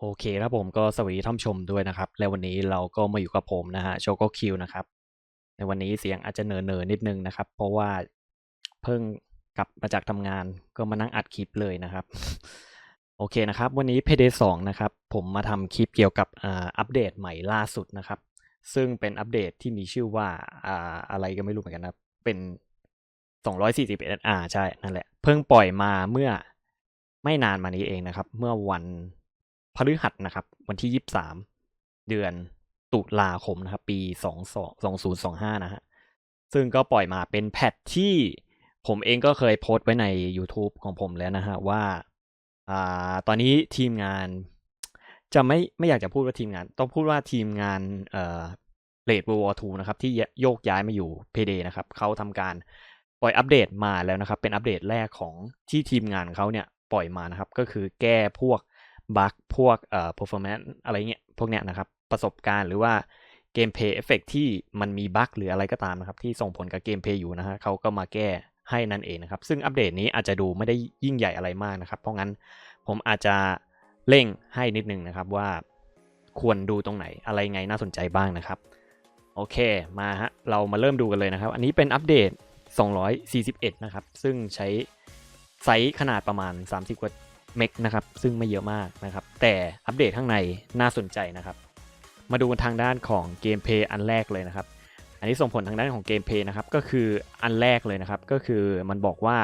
โอเคครับผมก็สวัสดีท่านชมด้วยนะครับ และวันนี้เราก็มาอยู่กับผมนะฮะโชโกคิวนะครับ ในวันนี้เสียงอาจจะเหน่อๆนิดนึงนะครับ เพราะว่าเพิ่งกลับมาจากทำงานก็มานั่งอัดคลิปเลยนะครับ โอเคนะครับ วันนี้ Payday 2นะครับ ผมมาทำคลิปเกี่ยวกับอ่าอัปเดตใหม่ล่าสุดนะครับ ซึ่งเป็นอัปเดตที่มีชื่อว่าอ่าอะไรก็ไม่รู้เหมือนกันนะครับเป็น241อ่าใช่นั่นแหละ เพิ่งปล่อยมาเมื่อไม่นานมานี้เองนะครับ เมื่อวัน พฤหัสนะครับ วันที่ 23 เดือนตุลาคมนะครับ ปี 22 2025 นะฮะ ซึ่งก็ปล่อยมาเป็นแพทที่ผมเองก็เคยโพสต์ไว้ใน YouTube ของผมแล้วนะฮะ ว่าอ่าตอนนี้ทีมงาน จะไม่ไม่อยากจะพูดว่าทีมงาน ต้องพูดว่าทีมงานเอ่อเลด World War 2นะครับ ที่โยกย้ายมาอยู่ PD นะครับเขาทำการปล่อยอัปเดตมาแล้วนะครับ เป็นอัปเดตแรกของที่ทีมงานเขาเนี่ยปล่อยมานะครับ ก็คือแก้พวก บั๊กพวกเอ่อ performance อะไรเงี้ยพวกเนี้ยนะครับ ประสบการณ์หรือว่าเกมเพย์เอฟเฟกที่มันมีบั๊กหรืออะไรก็ตามนะครับ ที่ส่งผลกับเกมเพย์อยู่นะฮะเขาก็มาแก้ให้นั่นเองนะครับ ซึ่งอัปเดตนี้อาจจะดูไม่ได้ยิ่งใหญ่อะไรมากนะครับ เพราะงั้นผมอาจจะเร่งให้นิดนึงนะครับว่าควรดูตรงไหนอะไรไงน่าสนใจบ้างนะครับ โอเคมาฮะเรามาเริ่มดูกันเลยนะครับ อันนี้เป็นอัปเดต 241 นะครับ ซึ่งใช้ไซส์ขนาดประมาณ 30 กว่า เมกนะครับซึ่งไม่เยอะมากนะครับ แต่อัปเดตข้างในน่าสนใจนะครับ มาดูกันทางด้านของเกมเพย์อันแรกเลยนะครับ อันนี้ส่งผลทางด้านของเกมเพย์นะครับก็คืออันแรกเลยนะครับ ก็คือมันบอกว่า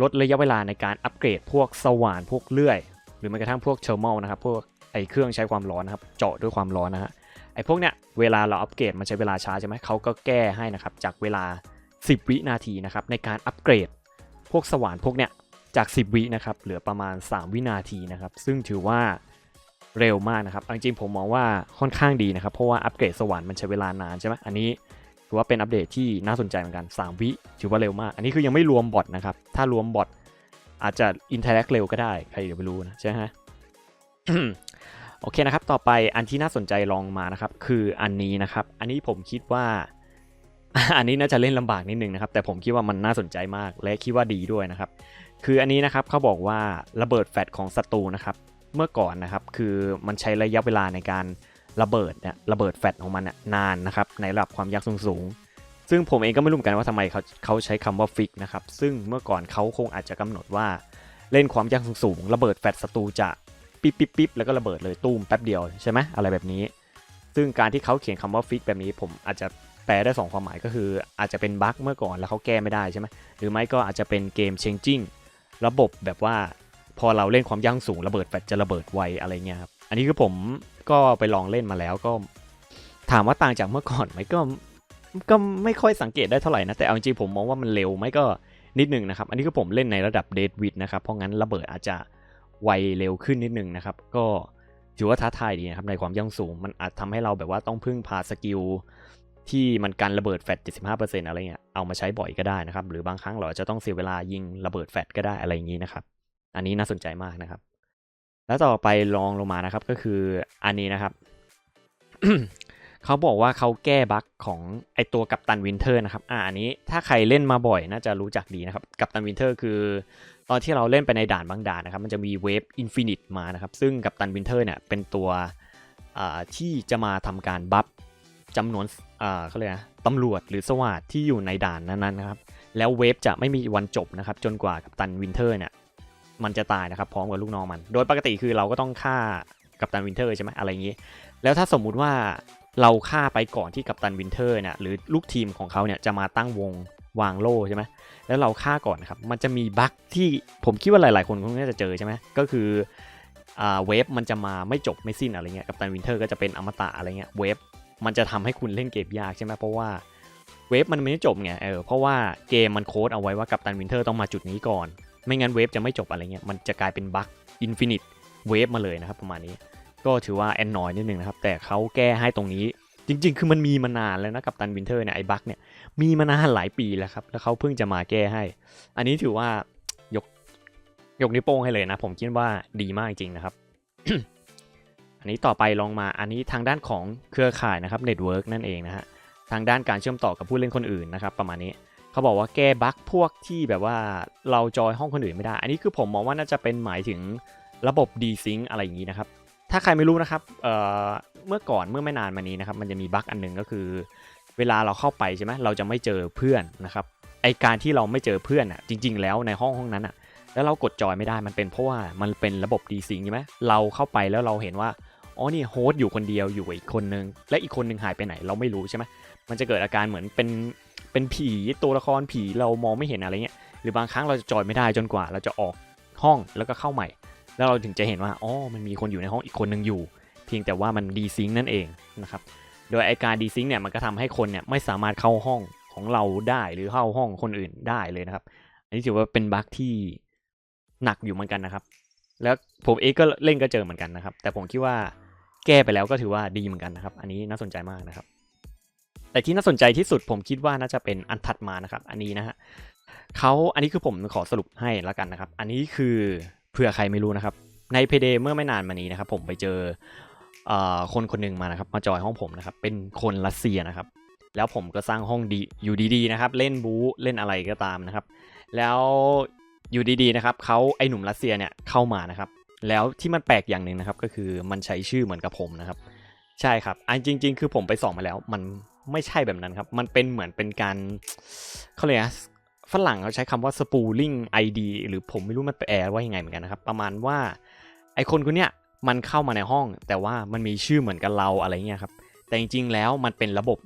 ลดระยะเวลาในการอัปเกรดพวกสว่านพวกเลื่อย หรือแม้กระทั่งพวกเทอร์มลนะครับพวกไอเครื่องใช้ความร้อนนะครับเจาะด้วยความร้อนนะฮะไอพวกเนี้ยเวลาเราอัปเกรดมันใช้เวลาช้าใช่ไหมเขาก็แก้ให้นะครับจากเวลา 10 วินาทีนะครับในการอัปเกรดพวกสว่านพวกเนี้ย จาก 10 วินะครับเหลือประมาณ 3 วินาทีนะครับ ซึ่งถือว่าเร็วมากนะครับจริงๆผมมองว่าค่อนข้างดีนะครับ เพราะว่าอัปเกรดสว่านมันใช้เวลานานใช่ไหมอันนี้ถือว่าเป็นอัปเดตที่น่าสนใจเหมือนกัน 3 วิถือว่าเร็วมาก อันนี้คือยังไม่รวมบอทนะครับ ถ้ารวมบอทอาจจะอินเทอร์แอคเร็วก็ได้ ใครเดี๋ยวไม่รู้นะใช่ไหมโอเคนะครับ ต่อไปอันที่น่าสนใจลองมานะครับ คืออันนี้นะครับ อันนี้ผมคิดว่า อันนี้น่าจะเล่นลำบากนิดนึงนะครับ แต่ผมคิดว่ามันน่าสนใจมากและคิดว่าดีด้วยนะครับ คืออันนี้นะครับเขาบอกว่าระเบิดแฟลชของศัตรูนะครับเมื่อก่อนนะครับคือมันใช้ระยะเวลาในการระเบิดเนี่ยระเบิดแฟลชของมันน่ะนานนะครับในระดับความยากสูงๆซึ่งผมเองก็ไม่รู้เหมือนกันว่าทำไมเขาเขาใช้คำว่าฟิกนะครับซึ่งเมื่อก่อนเขาคงอาจจะกำหนดว่าเล่นความยากสูงๆระเบิดแฟลชศัตรูจะปิ๊บปิ๊บปิ๊บแล้วก็ระเบิดเลยตุ้มแป๊บเดียวใช่ไหมอะไรแบบนี้ ซึ่งการที่เขาเขียนคำว่าฟิกแบบนี้ผมอาจจะแปลได้ 2 ความหมายก็คืออาจจะเป็นบั๊กเมื่อก่อนแล้วเขาแก้ไม่ได้ใช่ไหมหรือไม่ก็อาจจะเป็นเกมเชงจิ้ง ระบบแบบว่าพอเราเล่นความยากสูงระเบิดแฟลชจะระเบิดไวอะไรเงี้ยครับอันนี้คือผมก็ไปลองเล่นมาแล้วก็ ถามว่าต่างจากเมื่อก่อนไหมก็ก็ไม่ค่อยสังเกตได้เท่าไหร่นะแต่เอาจริงผมมองว่ามันเร็วไหมก็นิดนึงนะครับอันนี้คือผมเล่นในระดับเดดวิดนะครับเพราะงั้นระเบิดอาจจะไวเร็วขึ้นนิดนึงนะครับก็ถือว่าท้าทายดีนะครับในความยากสูง มันอาจทำให้เราแบบว่าต้องพึ่งพาสกิล ที่มันกันระเบิดแฟต75%อะไรเงี้ยเอามาใช้บ่อยก็ได้นะครับ หรือบางครั้งเราจะต้องเสียเวลายิงระเบิดแฟตก็ได้อะไรอย่างนี้นะครับ อันนี้น่าสนใจมากนะครับ แล้วต่อไปลองลงมานะครับก็คืออันนี้นะครับเขาบอกว่าเขาแก้บั๊กของไอตัวกัปตันวินเทอร์นะครับ อ่าอันนี้ถ้าใครเล่นมาบ่อยน่าจะรู้จักดีนะครับ กัปตันวินเทอร์คือ ตอนที่เราเล่นไปในด่านบางด่านนะครับ มันจะมีเวฟอินฟินิตมานะครับ ซึ่งกัปตันวินเทอร์เนี่ยเป็นตัวที่จะมาทำการบัฟ จำนวนเขาเรียกนะตำรวจหรือสวัสดที่อยู่ในด่านนั้นๆนะครับ แล้วเวฟจะไม่มีวันจบนะครับ จนกว่ากัปตันวินเทอร์เนี่ยมันจะตายนะครับพร้อมกับลูกน้องมัน โดยปกติคือเราก็ต้องฆ่ากัปตันวินเทอร์ใช่ไหมอะไรอย่างนี้ แล้วถ้าสมมุติว่าเราฆ่าไปก่อนที่กัปตันวินเทอร์เนี่ยหรือลูกทีมของเขาเนี่ยจะมาตั้งวงวางโล่ใช่ไหมแล้วเราฆ่าก่อนนะครับ มันจะมีบั๊กที่ผมคิดว่าหลาย ๆ คนคงน่าจะเจอใช่ไหมก็คือเวฟมันจะมาไม่จบไม่สิ้นอะไรเงี้ยกัปตันวินเทอร์ก็จะเป็นอมตะอะไรเงี้ยเวฟ มันจะทำให้คุณเล่นเกมยากใช่ไหมเพราะว่าเวฟมันไม่ได้จบไงเออเพราะว่าเกมมันโค้ดเอาไว้ว่ากัปตันวินเทอร์ต้องมาจุดนี้ก่อน ไม่งั้นเวฟจะไม่จบอะไรเงี้ยมันจะกลายเป็นบั๊กอินฟินิตเวฟมาเลยนะครับประมาณนี้ ก็ถือว่าแอนนอยนิดนึงนะครับแต่เขาแก้ให้ตรงนี้จริง ๆ คือมันมีมานานแล้วนะกัปตันวินเทอร์เนี่ยไอ้บั๊กเนี่ยมีมานานหลายปีแล้วครับ แล้วเขาเพิ่งจะมาแก้ให้ อันนี้ถือว่ายกยกนิ้วโป้งให้เลยนะ ผมคิดว่าดีมากจริงนะครับ นนี้ต่อไปลองมาอันนี้ทางด้านของเครือข่ายนะครับเน็ตเวิร์กนั่นเองนะฮะทางด้านการเชื่อมต่อกับผู้เล่นคนอื่นนะครับประมาณนี้เขาบอกว่าแก้บั๊กพวกที่แบบว่าเราจอยห้องคนอื่นไม่ได้ อันนี้คือผมมองว่าน่าจะเป็นหมายถึงระบบ d-sync อะไรอย่างนี้นะครับ ถ้าใครไม่รู้นะครับเเมื่อก่อนเมื่อไม่นานมานี้นะครับมันจะมีบั๊กอันหนึ่งก็คือ เวลาเราเข้าไปใช่ไหมเราจะไม่เจอเพื่อนนะครับไอการที่เราไม่เจอเพื่อนอะจริง ๆ แล้วในห้องห้องนั้นอะแล้วเรากดจอยไม่ได้มันเป็นเพราะว่ามันเป็นระบบดีซิงใช่ไหมเราเข้าไปแล้วเราเห็นว่า อ๋อนี่โฮสต์อยู่คนเดียวอยู่อีกคนนึง และอีกคนนึงหายไปไหนเราไม่รู้ใช่ไหมมันจะเกิดอาการเหมือนเป็นเป็นผีตัวละครผีเรามองไม่เห็นอะไรเงี้ยหรือบางครั้งเราจะจอยไม่ได้จนกว่า เราจะออกห้องแล้วก็เข้าใหม่ แล้วเราถึงจะเห็นว่าอ๋อมันมีคนอยู่ในห้องอีกคนนึงอยู่ เพียงแต่ว่ามันดีซิงนั่นเองนะครับโดยไอการดีซิงเนี่ยมันก็ทำให้คนเนี่ยไม่สามารถเข้าห้องของเราได้หรือเข้าห้องคนอื่นได้เลยนะครับ อันนี้ถือว่าเป็นบั๊กที่หนักอยู่เหมือนกันนะครับ แล้วผมเองก็เล่นก็เจอเหมือนกันนะครับ แต่ผมคิดว่า แก้ไปแล้วก็ถือว่าดีเหมือนกันนะครับ อันนี้น่าสนใจมากนะครับ แต่ที่น่าสนใจที่สุดผมคิดว่าน่าจะเป็นอันถัดมานะครับ อันนี้นะฮะเขาอันนี้คือผมขอสรุปให้แล้วกันนะครับ อันนี้คือเผื่อใครไม่รู้นะครับ ในเพเดเมื่อไม่นานมานี้นะครับ ผมไปเจอคนคนหนึ่งมานะครับ มาจอยห้องผมนะครับ เป็นคนรัสเซียนะครับ แล้วผมก็สร้างห้องดีอยู่ดีๆนะครับ เล่นบู๊เล่นอะไรก็ตามนะครับ แล้วอยู่ดีๆนะครับเขาไอหนุ่มรัสเซียเนี่ยเข้ามานะครับ แล้วที่มันแปลกอย่างหนึ่งนะครับ ก็คือมันใช้ชื่อเหมือนกับผมนะครับ ใช่ครับอันจริง ๆ คือผมไปส่องมาแล้ว มันไม่ใช่แบบนั้นครับ มันเป็นเหมือนเป็นการเขาเรียกฝรั่งเขาใช้คำว่า spooling ID หรือผมไม่รู้มันแปลว่ายังไงเหมือนกันนะครับ ประมาณว่าไอคนคนเนี้ยมันเข้ามาในห้อง แต่ว่ามันมีชื่อเหมือนกับเราอะไรเงี้ยครับ แต่จริง ๆ แล้วมันเป็นระบบ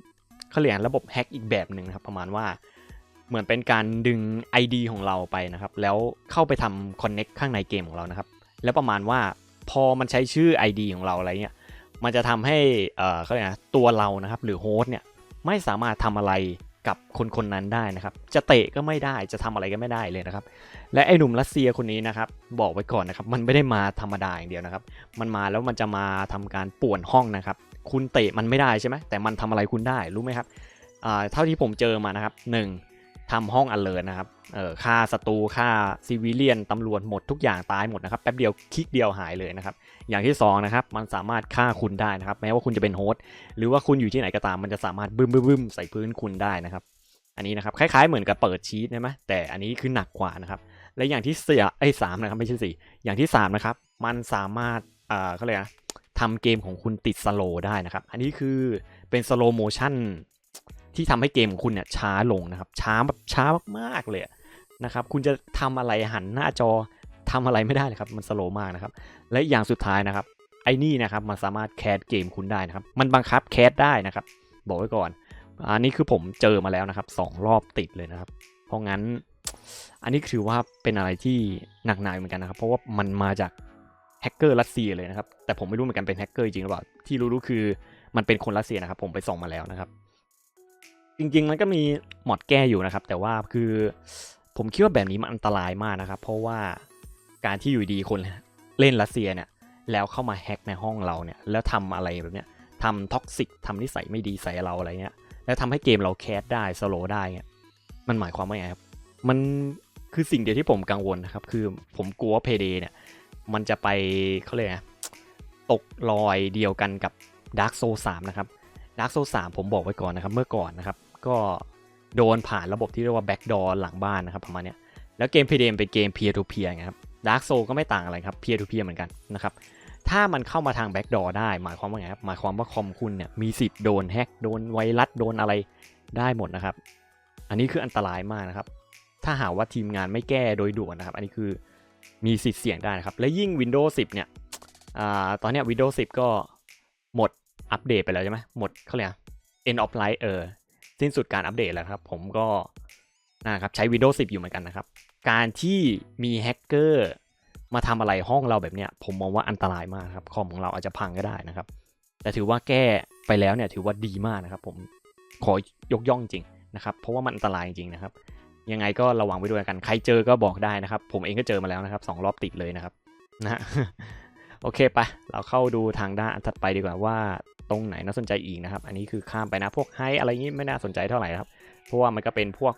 เขาเรียกระบบแฮ็กอีกแบบหนึ่งนะครับ ประมาณว่าเหมือนเป็นการดึง ID ของเราไปนะครับ แล้วเข้าไปทำ connect ข้างในเกมของเรานะครับ แล้วประมาณว่าพอมันใช้ชื่อ ID ของเราอะไรเงี้ยมันจะทำให้เอ่อเขาเรียกนะตัวเรานะครับหรือโฮสต์เนี่ยไม่สามารถทำอะไรกับคนคนนั้นได้นะครับ จะเตะก็ไม่ได้จะทำอะไรก็ไม่ได้เลยนะครับ และไอ้หนุ่มรัสเซียคนนี้นะครับ บอกไว้ก่อนนะครับ มันไม่ได้มาธรรมดาอย่างเดียวนะครับ มันมาแล้วมันจะมาทำการป่วนห้องนะครับ คุณเตะมันไม่ได้ใช่ไหมแต่มันทำอะไรคุณได้รู้ไหมครับเท่าที่ผมเจอมานะครับหนึ่ง ทำห้องอันเลินนะครับ เออฆ่าศัตรูฆ่าซีวิเลียนตำรวจหมดทุกอย่างตายหมดนะครับแป๊บเดียวคลิกเดียวหายเลยนะครับ อย่างที่2นะครับมันสามารถฆ่าคุณได้นะครับ แม้ว่าคุณจะเป็นโฮสต์หรือว่าคุณอยู่ที่ไหนก็ตามมันจะสามารถบึ้มบึ้มบึ้มใส่พื้นคุณได้นะครับ อันนี้นะครับคล้ายๆเหมือนกับเปิดชีตใช่ไหมแต่อันนี้คือหนักกว่านะครับ และอย่างที่เสียไอ้สามนะครับไม่ใช่สี่อย่างที่สามนะครับมันสามารถอ่าเขาเรียกนะทำเกมของคุณติดสโลได้นะครับ อันนี้คือเป็นสโลโมชั่น ที่ทำให้เกมของคุณเนี่ยช้าลงนะครับ ช้าแบบช้ามากๆเลยนะครับ คุณจะทำอะไรหันหน้าจอทำอะไรไม่ได้เลยครับ มันสโลมากนะครับ และอย่างสุดท้ายนะครับ ไอ้นี่นะครับ มันสามารถแคสเกมคุณได้นะครับ มันบังคับแคสได้นะครับ บอกไว้ก่อน อันนี้คือผมเจอมาแล้วนะครับสองรอบติดเลยนะครับ เพราะงั้น อันนี้ถือว่าเป็นอะไรที่หนักหนาเหมือนกันนะครับ เพราะว่ามันมาจากแฮกเกอร์รัสเซียเลยนะครับ แต่ผมไม่รู้เหมือนกันเป็นแฮกเกอร์จริงหรือเปล่า ที่รู้ๆคือมันเป็นคนรัสเซียนะครับ ผมไปส่องมาแล้วนะครับ จริง ๆ มันก็มีหมอดแก้อยู่นะครับ แต่ว่าคือผมคิดว่าแบบนี้มันอันตรายมากนะครับ เพราะว่าการที่อยู่ดีคนเล่นรัสเซียเนี่ย แล้วเข้ามาแฮ็กในห้องเราเนี่ย แล้วทำอะไรแบบเนี้ยทำท็อกซิกทำนิสัยไม่ดีใส่เราอะไรเงี้ย แล้วทำให้เกมเราแคสได้สโลได้เงี้ยมันหมายความว่าไงครับ มันคือสิ่งเดียวที่ผมกังวลนะครับ คือผมกลัวเพเดเนี่ย มันจะไปเขาเรียกไงตกรอยเดียวกันกับ Dark Soul 3 นะครับ Dark Soul 3 ผมบอกไว้ก่อนนะครับ เมื่อก่อนนะครับ ก็โดนผ่านระบบที่เรียกว่า backdoor หลังบ้านนะครับประมาณนี้แล้วเกม p d m เป็นเกม peer to peer ไงครับ Dark Souls ก็ไม่ต่างอะไรครับ peer to peer เหมือนกันนะครับถ้ามันเข้ามาทาง backdoor ได้ หมายความว่าไงครับหมายความว่าคอมคุณเนี่ยมีสิทธิ์โดนแฮกโดนไวรัสโดนอะไรได้หมดนะครับ อันนี้คืออันตรายมากนะครับ ถ้าหากว่าทีมงานไม่แก้โดยด่วนนะครับ อันนี้คือมีสิทธิ์เสี่ยงได้นะครับ และยิ่ง Windows 10 เนี่ยอตอนนี้ Windows 10 ก็หมดอัปเดตไปแล้วใช่ไหมหมดเขาเรียก end of life เออ สิ้นสุดการอัปเดตแล้วครับ ผมก็นะครับใช้ Windows 10 อยู่เหมือนกันนะครับ การที่มีแฮกเกอร์มาทำอะไรห้องเราแบบเนี้ย ผมมองว่าอันตรายมากครับคอมของเราอาจจะพังก็ได้นะครับ แต่ถือว่าแก้ไปแล้วเนี่ยถือว่าดีมากนะครับผมขอยกย่องจริงนะครับ เพราะว่ามันอันตรายจริงนะครับ ยังไงก็ระวังไว้ด้วยกัน ใครเจอก็บอกได้นะครับ ผมเองก็เจอมาแล้วนะครับสองรอบติดเลยนะครับนะโอเคไป เราเข้าดูทางด้านถัดไปดีกว่าว่า ตรงไหนน่าสนใจอีกนะครับ อันนี้คือข้ามไปนะพวกไฮอะไรงี้ไม่น่าสนใจเท่าไหร่ครับ เพราะว่ามันก็เป็นพวก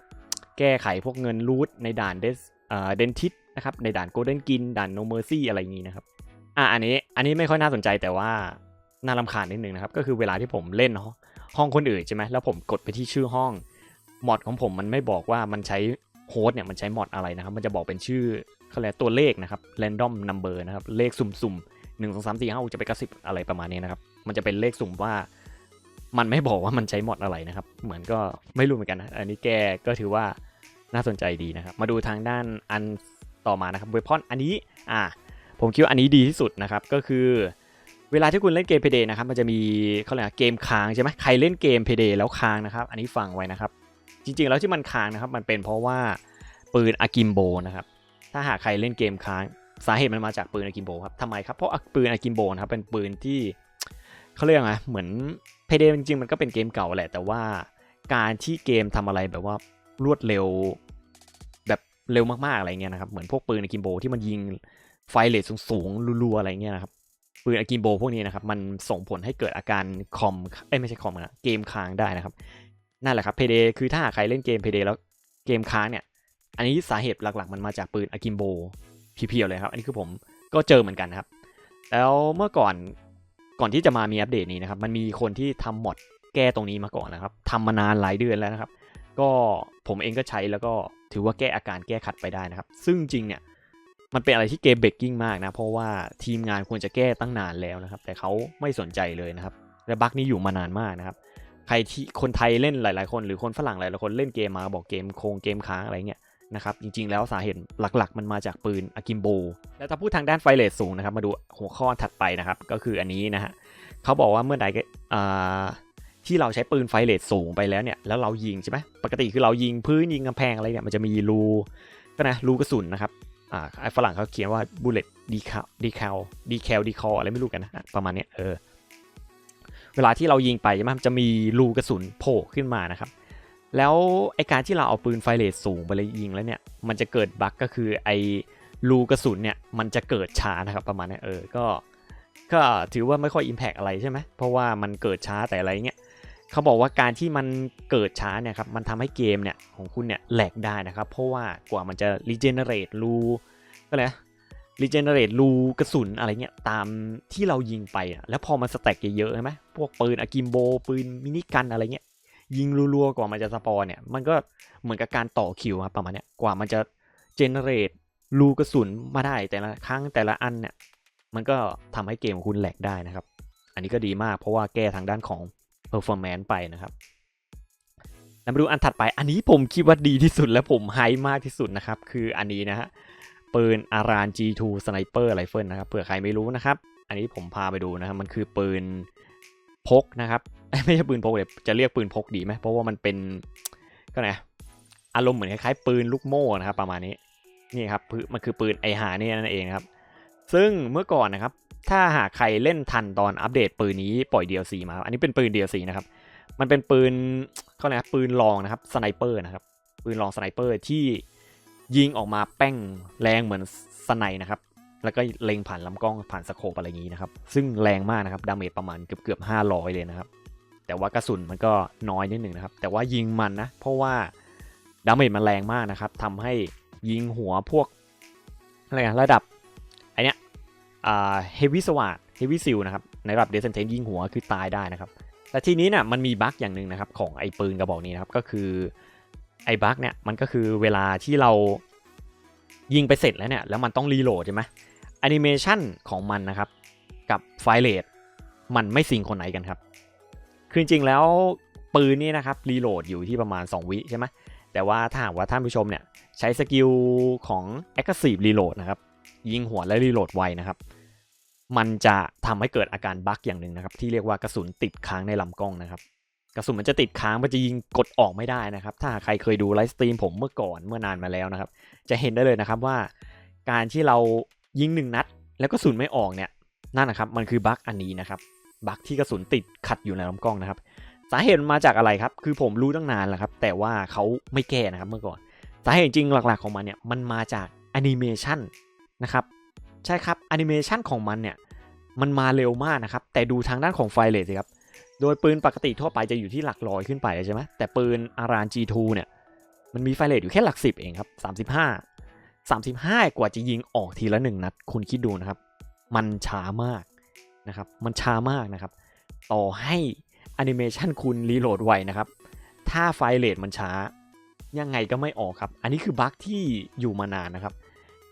แก้ไขพวกเงินรูทในด่านเดสเอ่อเดนทิสนะครับในด่านโกลเด้นกินด่านโนเมอร์ซี่อะไรอย่างงี้นะครับอะอันนี้อันนี้ไม่ค่อยน่าสนใจแต่ว่าน่ารำคาญนิดนึงนะครับ ก็คือเวลาที่ผมเล่นห้องคนอื่นใช่ไหมแล้วผมกดไปที่ชื่อห้องมอดของผมมันไม่บอกว่ามันใช้โฮสเนี่ยมันใช้มอดอะไรนะครับ มันจะบอกเป็นชื่อเขาเรียกตัวเลขนะครับ random number นะครับ เลขสุ่มๆ หนึ่งสองสามสี่ห้าจะไปกระสิบอะไรประมาณนี้นะครับ มันจะเป็นเลขสุ่มว่า มันไม่บอกว่ามันใช้มอดอะไรนะครับ เหมือนก็ไม่รู้เหมือนกันนะ อันนี้แกก็ถือว่าน่าสนใจดีนะครับ มาดูทางด้านอันต่อมานะครับเวพอนอันนี้อ่าผมคิดว่าอันนี้ดีที่สุดนะครับ ก็คือเวลาที่คุณเล่นเกมเพเดนะครับ มันจะมีเขาเรียกเกมค้างใช่ไหมใครเล่นเกมเพเดแล้วค้างนะครับ อันนี้ฟังไว้นะครับ จริงๆแล้วที่มันค้างนะครับ มันเป็นเพราะว่าปืนอากิมโบนะครับ ถ้าหากใครเล่นเกมค้าง สาเหตุมันมาจากปืนอากิมโบครับทำไมครับ เพราะปืนอากิมโบนะครับเป็นปืนที่เขาเรียกไงเหมือนเพเดจริงๆมันก็เป็นเกมเก่าแหละ แต่ว่าการที่เกมทำอะไรแบบว่ารวดเร็วแบบเร็วมากๆอะไรเงี้ยนะครับเหมือนพวกปืนอากิมโบที่มันยิงไฟเรทสูงๆรัวๆอะไรเงี้ยนะครับปืนอากิมโบพวกนี้นะครับมันส่งผลให้เกิดอาการคอมเอ้ยไม่ใช่คอมนะเกมค้างได้นะครับนั่นแหละครับเพเดคือถ้าใครเล่นเกมเพเดแล้วเกมค้างเนี่ย อันนี้สาเหตุหลักๆ มันมาจากปืนอากิมโบ เพียวๆเลยครับ อันนี้คือผมก็เจอเหมือนกันนะครับ แล้วเมื่อก่อนก่อนที่จะมามีอัปเดตนี้นะครับ มันมีคนที่ทำมอดแก้ตรงนี้มาก่อนนะครับทำมานานหลายเดือนแล้วนะครับ ก็ผมเองก็ใช้แล้วก็ถือว่าแก้อาการแก้ขัดไปได้นะครับ ซึ่งจริงเนี่ยมันเป็นอะไรที่เกมเบรกกิ้งมากนะ เพราะว่าทีมงานควรจะแก้ตั้งนานแล้วนะครับ แต่เขาไม่สนใจเลยนะครับ และบั๊กนี้อยู่มานานมากนะครับ ใครที่คนไทยเล่นหลาย ๆ คนหรือคนฝรั่งหลายๆคนเล่นเกมมาบอกเกมโคงเกมค้างอะไรเงี้ย นะครับจริงๆ แล้วสาเหตุหลักๆ มันมาจากปืนอากิมโบ แล้วถ้าพูดทางด้านไฟเลสสูงนะครับมาดูหัวข้อถัดไปนะครับ ก็คืออันนี้นะฮะเขาบอกว่าเมื่อใดที่เราใช้ปืนไฟเลสสูงไปแล้วเนี่ยแล้วเรายิงใช่ไหมปกติคือเรายิงพื้นยิงกำแพงอะไรเนี่ยมันจะมีรูก็นะรูกระสุนนะครับอ่าไอ้ฝรั่งเขาเขียนว่าบูเลตดีคาดีคาดีแคลดีคออะไรไม่รู้กันนะประมาณเนี้ยเออเวลาที่เรายิงไปใช่ไหมมันจะมีรูกระสุนโผล่ขึ้นมานะครับ แล้วไอการที่เราเอาปืนไฟเลสสูงไปเลยยิงแล้วเนี่ย มันจะเกิดบั๊กก็คือไอรูกระสุนเนี่ย มันจะเกิดช้านะครับประมาณนี้เออ ก็ ก็ถือว่าไม่ค่อยอิมแพกอะไรใช่ไหม เพราะว่ามันเกิดช้าแต่อะไรเงี้ยเขาบอกว่าการที่มันเกิดช้าเนี่ยครับ มันทำให้เกมเนี่ยของคุณเนี่ยแหลกได้นะครับ เพราะว่ากว่ามันจะรีเจเนเรตรูก็เลยรีเจเนเรตรูกระสุนอะไรเงี้ยตามที่เรายิงไปอะแล้วพอมันสแต็กเยอะๆใช่ไหมพวกปืนอากิมโบปืนมินิกันอะไรเงี้ย ยิงรัวๆกว่ามันจะสปอนเนี่ย มันก็เหมือนกับการต่อคิวครับประมาณเนี้ยกว่ามันจะเจเนเรตรูกระสุนมาได้แต่ละครั้งแต่ละอันเนี่ยมันก็ทำให้เกมของคุณแหลกได้นะครับ อันนี้ก็ดีมากเพราะว่าแก้ทางด้านของ performance ไปนะครับแล้วมาดูอันถัดไป อันนี้ผมคิดว่าดีที่สุดและผมไฮมากที่สุดนะครับ คืออันนี้นะฮะปืนอาราน G2 Sniper Rifle นะครับเผื่อใครไม่รู้นะครับ อันนี้ผมพาไปดูนะครับ มันคือปืน พกนะครับ ไม่ใช่ปืนพกเลยจะเรียกปืนพกดีไหมเพราะว่ามันเป็นก็ไงอารมณ์เหมือนคล้ายๆปืนลูกโม่นะครับ ประมาณนี้นี่ครับมันคือปืนไอหานี่นั่นเองครับ ซึ่งเมื่อก่อนนะครับ ถ้าหากใครเล่นทันตอนอัปเดตปืนนี้ปล่อย DLC มา อันนี้เป็นปืน DLC นะครับ มันเป็นปืนเขาเรียกปืนลองนะครับสไนเปอร์นะครับปืนลองสไนเปอร์ที่ยิงออกมาแป้งแรงเหมือนสไนนะครับ แล้วก็เล็งผ่านลำกล้องผ่านสโคปอะไรอย่างนี้นะครับ ซึ่งแรงมากนะครับ ดาเมจประมาณเกือบเกือบห้าร้อยเลยนะครับ แต่ว่ากระสุนมันก็น้อยนิดหนึ่งนะครับ แต่ว่ายิงมันนะ เพราะว่าดาเมจมันแรงมากนะครับทำให้ยิงหัวพวกอะไรนะระดับไอเนี้ยอ่าเฮฟวี่สวัสดเฮฟวี่ซิลนะครับ ในระดับเดซเซนเทนยิงหัวคือตายได้นะครับ แต่ทีนี้เนี่ยมันมีบั๊กอย่างหนึ่งนะครับของไอปืนกระบอกนี้นะครับ ก็คือไอบั๊กเนี่ยมันก็คือเวลาที่เรายิงไปเสร็จแล้วเนี่ยแล้วมันต้องรีโหลดใช่ไหม แอนิเมชันของมันนะครับ กับไฟเลทมันไม่ซิงคนไหนกันครับ คือจริงแล้วปืนนี่นะครับรีโหลดอยู่ที่ประมาณ 2 วิใช่ไหมแต่ว่าถ้าหากว่าท่านผู้ชมเนี่ยใช้สกิลของ Aggressive Reload นะครับ ยิงหัวและรีโหลดไวนะครับ มันจะทำให้เกิดอาการบั๊กอย่างหนึ่งนะครับ ที่เรียกว่ากระสุนติดค้างในลำกล้องนะครับ กระสุนมันจะติดค้างมันจะยิงกดออกไม่ได้นะครับ ถ้าใครเคยดูไลฟ์สตรีมผมเมื่อก่อนเมื่อนานมาแล้วนะครับ จะเห็นได้เลยนะครับว่าการที่เรา ยิงหนึ่งนัด แล้วกระสุนไม่ออกเนี่ยนั่นนะครับมันคือบั๊กอันนี้นะครับบั๊กที่กระสุนติดขัดอยู่ในลำกล้องนะครับ สาเหตุมาจากอะไรครับ คือผมรู้ตั้งนานแล้วครับ แต่ว่าเขาไม่แก้นะครับเมื่อก่อน สาเหตุจริงหลักๆของมันเนี่ยมันมาจากแอนิเมชันนะครับใช่ครับแอนิเมชันของมันเนี่ยมันมาเร็วมากนะครับ แต่ดูทางด้านของไฟเลสสิครับ โดยปืนปกติทั่วไปจะอยู่ที่หลักร้อยขึ้นไปใช่ไหมแต่ปืนอาราน G2 เนี่ยมันมีไฟเลทอยู่แค่หลักสิบเองครับ 35 กว่าจะยิงออกทีละหนึ่งนัด คุณคิดดูนะครับ มันช้ามากนะครับ มันช้ามากนะครับ ต่อให้แอนิเมชันคุณรีโหลดไวนะครับ ถ้าไฟเลทมันช้า ยังไงก็ไม่ออกครับ อันนี้คือบั๊กที่อยู่มานานนะครับ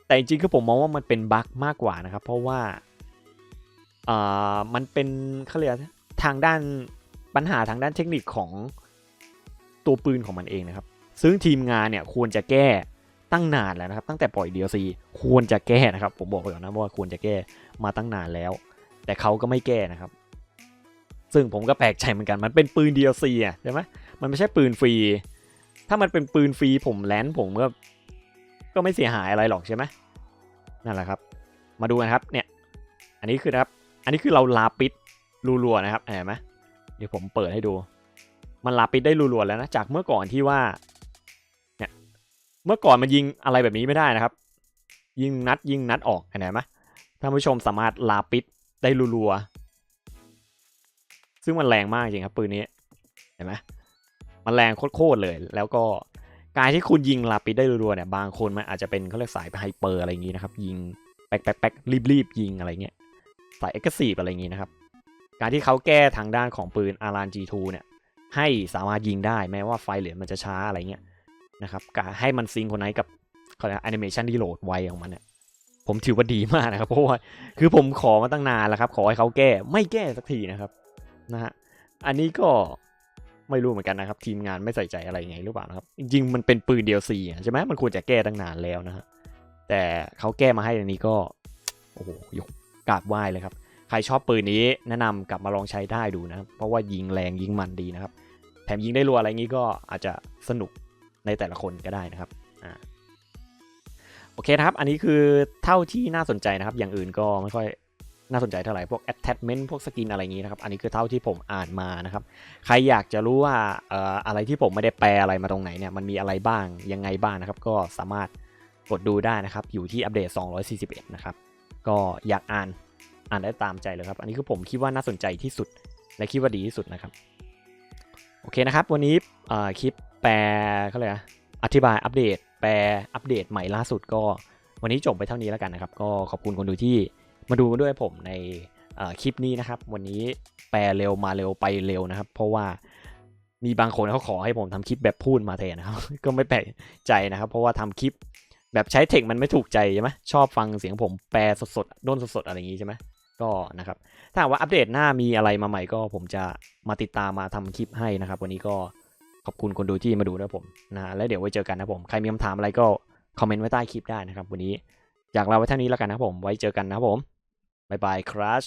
แต่จริงๆคือผมมองว่ามันเป็นบั๊กมากกว่านะครับ เพราะว่าอ่ามันเป็นเขาเรียกทางด้านปัญหาทางด้านเทคนิคของตัวปืนของมันเองนะครับ ซึ่งทีมงานเนี่ยควรจะแก้ ตั้งนานแล้วนะครับ ตั้งแต่ปล่อย DLC ควรจะแก้นะครับ ผมบอกไปก่อนนะว่าควรจะแก้มาตั้งนานแล้ว แต่เขาก็ไม่แก้นะครับ ซึ่งผมก็แปลกใจเหมือนกันมันเป็นปืน DLC อะใช่ไหมมันไม่ใช่ปืนฟรี ถ้ามันเป็นปืนฟรีผมแลนผมก็ก็ไม่เสียหายอะไรหรอกใช่ไหมนั่นแหละครับ มาดูกันครับเนี่ย อันนี้คือครับ อันนี้คือเราลาปิดรัวๆนะครับเห็นไหมเดี๋ยวผมเปิดให้ดู มันลาปิดได้รัวๆแล้วนะจากเมื่อก่อนที่ว่า เมื่อก่อนมันยิงอะไรแบบนี้ไม่ได้นะครับ ยิงนัดยิงนัดออกเห็นไหมท่านผู้ชมสามารถลาปิดได้รัวๆซึ่งมันแรงมากจริงครับปืนนี้เห็นไหมมันแรงโคตรๆเลย แล้วก็การที่คุณยิงลาปิดได้รัวๆเนี่ยบางคนมันอาจจะเป็นเขาเรียกสายไฮเปอร์อะไรอย่างนี้นะครับยิงแป๊กแป๊กแป๊กรีบรีบๆยิงอะไรเงี้ยสายเอ็กซ์ซีฟอะไรอย่างนี้นะครับ การที่เขาแก้ทางด้านของปืนอาราน G2 เนี่ยให้สามารถยิงได้แม้ว่าไฟเหลือมันจะช้าอะไรเงี้ย นะครับการให้มันซิงครไหนกับเขาเรียกแอนิเมชันที่โหลดไวของมันเนี่ยผมถือว่าดีมากนะครับ เพราะว่าคือผมขอมาตั้งนานแล้วครับ ขอให้เขาแก้ไม่แก้สักทีนะครับนะฮะอันนี้ก็ไม่รู้เหมือนกันนะครับ ทีมงานไม่ใส่ใจอะไรไงหรือเปล่านะครับ จริงมันเป็นปืน DLC อะใช่ไหมมันควรจะแก้ตั้งนานแล้วนะฮะแต่เขาแก้มาให้อันนี้ก็โอ้โหยกกราบไหว้เลยครับ ใครชอบปืนนี้แนะนำกลับมาลองใช้ได้ดูนะเพราะว่ายิงแรงยิงมันดีนะครับ แถมยิงได้รัวอะไรงี้ก็อาจจะสนุก ในแต่ละคนก็ได้นะครับอ่าโอเคนะครับ อันนี้คือเท่าที่น่าสนใจนะครับ อย่างอื่นก็ไม่ค่อยน่าสนใจเท่าไหร่พวก attachment พวกสกินอะไรอย่างนี้นะครับ อันนี้คือเท่าที่ผมอ่านมานะครับ ใครอยากจะรู้ว่าอออะไรที่ผมไม่ได้แปลอะไรมาตรงไหนเนี่ย มันมีอะไรบ้าง ยังไงบ้างนะครับ ก็สามารถกดดูได้นะครับ อยู่ที่อัปเดต 241 นะครับ ก็อยากอ่าน อ่านได้ตามใจเลยครับ อันนี้คือผมคิดว่าน่าสนใจที่สุด และคิดว่าดีที่สุดนะครับ โอเคนะครับ วันนี้คลิปแปลเขาเลยนะอธิบายอัปเดต แปลอัปเดตใหม่ล่าสุดก็ วันนี้จบไปเท่านี้แล้วกันนะครับ ก็ขอบคุณคนดูที่มาดูด้วยผมในคลิปนี้นะครับ วันนี้แปลเร็วมาเร็วไปเร็วนะครับ เพราะว่ามีบางคนเขาขอให้ผมทำคลิปแบบพูดมาแทนนะครับ ก็ไม่แปลกใจนะครับ เพราะว่าทำคลิปแบบใช้เทคมันไม่ถูกใจใช่ไหมชอบฟังเสียงผมแปลสดๆด้นสดๆอะไรอย่างนี้ใช่ไหม ก็นะครับ ถ้าหากว่าอัปเดตหน้ามีอะไรมาใหม่ก็ผมจะมาติดตามมาทำคลิปให้นะครับ วันนี้ก็ขอบคุณคนดูที่มาดูนะผมนะแล้วเดี๋ยวไว้เจอกันนะผมใครมีคำถามอะไรก็คอมเมนต์ไว้ใต้คลิปได้นะครับ วันนี้อยากลาไว้เท่านี้แล้วกันนะผม ไว้เจอกันนะผมบายบายครัช